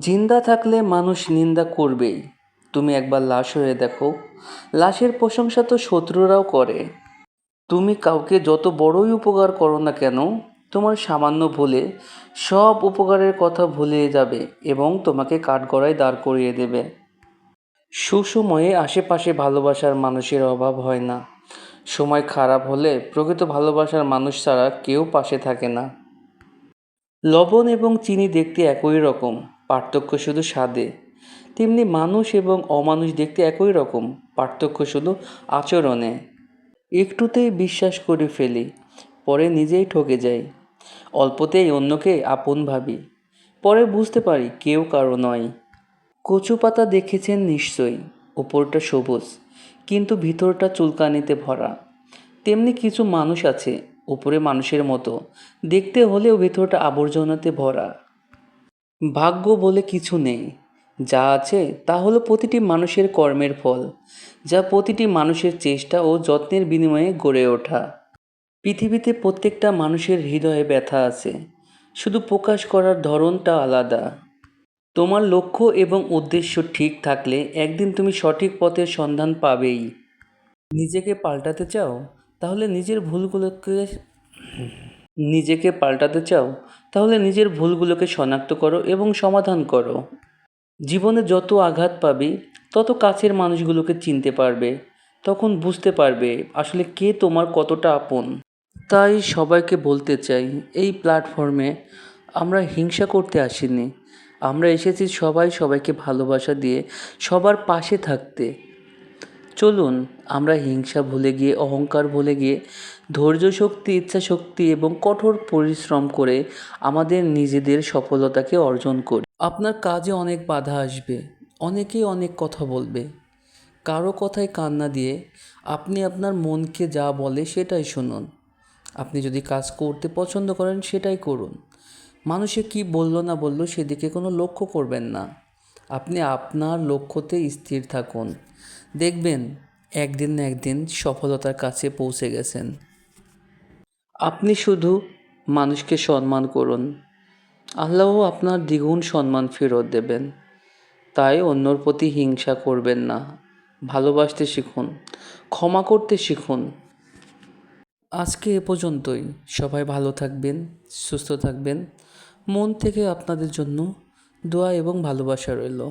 জিন্দা থাকলে মানুষ নিন্দা করবেই। তুমি একবার লাশ হয়ে দেখো। লাশের প্রশংসা তো শত্রুরাও করে। তুমি কাউকে যত বড়ই উপকার করো না কেন, তোমার সামান্য ভুলে সব উপকারের কথা ভুলে যাবে এবং তোমাকে কাঠগড়ায় দাঁড় করিয়ে দেবে। সুসময়ে আশেপাশে ভালোবাসার মানুষের অভাব হয় না। সময় খারাপ হলে প্রকৃত ভালোবাসার মানুষ ছাড়া কেউ পাশে থাকে না। লবণ এবং চিনি দেখতে একই রকম। পার্থক্য শুধু স্বাদে। তেমনি মানুষ এবং অমানুষ দেখতে একই রকম, পার্থক্য শুধু আচরণে। একটুতেই বিশ্বাস করে ফেলি, পরে নিজেই ঠকে যাই। অল্পতেই অন্যকে আপন ভাবি, পরে বুঝতে পারি কেউ কারও নয়। কচু পাতা দেখেছেন নিশ্চয়ই ওপরটা সবুজ, কিন্তু ভিতরটা চুলকানিতে ভরা। তেমনি কিছু মানুষ আছে, উপরে মানুষের মতো, দেখতে হলেও ভেতরটা আবর্জনাতে ভরা। ভাগ্য বলে কিছু নেই। যা আছে তা হলো প্রতিটি মানুষের কর্মের ফল, যা প্রতিটি মানুষের চেষ্টা ও যত্নের বিনিময়ে গড়ে ওঠা। পৃথিবীতে প্রত্যেকটা মানুষের হৃদয়ে ব্যথা আছে, শুধু প্রকাশ করার ধরনটা আলাদা। তোমার লক্ষ্য এবং উদ্দেশ্য ঠিক থাকলে একদিন তুমি সঠিক পথের সন্ধান পাবেই। নিজেকে পাল্টাতে চাও, তাহলে নিজের ভুলগুলোকে নিজেকে পাল্টাতে চাও, তাহলে নিজের ভুলগুলোকে শনাক্ত করো এবং সমাধান করো। জীবনে যত আঘাত পাবে, তত কাছের মানুষগুলোকে চিনতে পারবে। তখন বুঝতে পারবে আসলে কে তোমার কতটা আপন। তাই সবাইকে বলতে চাই, এই প্ল্যাটফর্মে আমরা হিংসা করতে আসিনি। আমরা এসেছি সবাই সবাইকে ভালোবাসা দিয়ে সবার পাশে থাকতে। চলুন, আমরা হিংসা ভুলে গিয়ে, অহংকার ভুলে গিয়ে, ধৈর্য শক্তি, ইচ্ছা শক্তি এবং কঠোর পরিশ্রম করে আমাদের নিজেদের সফলতাকে অর্জন করি। আপনার কাজে অনেক বাধা আসবে, অনেকেই অনেক কথা বলবে। কারও কথায় কান্না দিয়ে আপনি আপনার মনকে যা বলে সেটাই শুনুন। আপনি যদি কাজ করতে পছন্দ করেন সেটাই করুন। মানুষে কি বলল না বলল সেদিকে কোনো লক্ষ্য করবেন না। আপনি আপনার লক্ষ্যতে স্থির থাকুন। দেখবেন, একদিন না একদিন সফলতার কাছে পৌঁছে গেছেন। আপনি শুধু মানুষকে সম্মান করুন। আল্লাহ আপনার দ্বিগুণ সম্মান ফেরত দেবেন। তাই অন্যর প্রতি হিংসা করবেন না। ভালোবাসতে শিখুন, ক্ষমা করতে শিখুন। আজকে এ পর্যন্তই। সবাই ভালো থাকবেন, সুস্থ থাকবেন। মন থেকে আপনাদের জন্য দোয়া এবং ভালোবাসা রইল।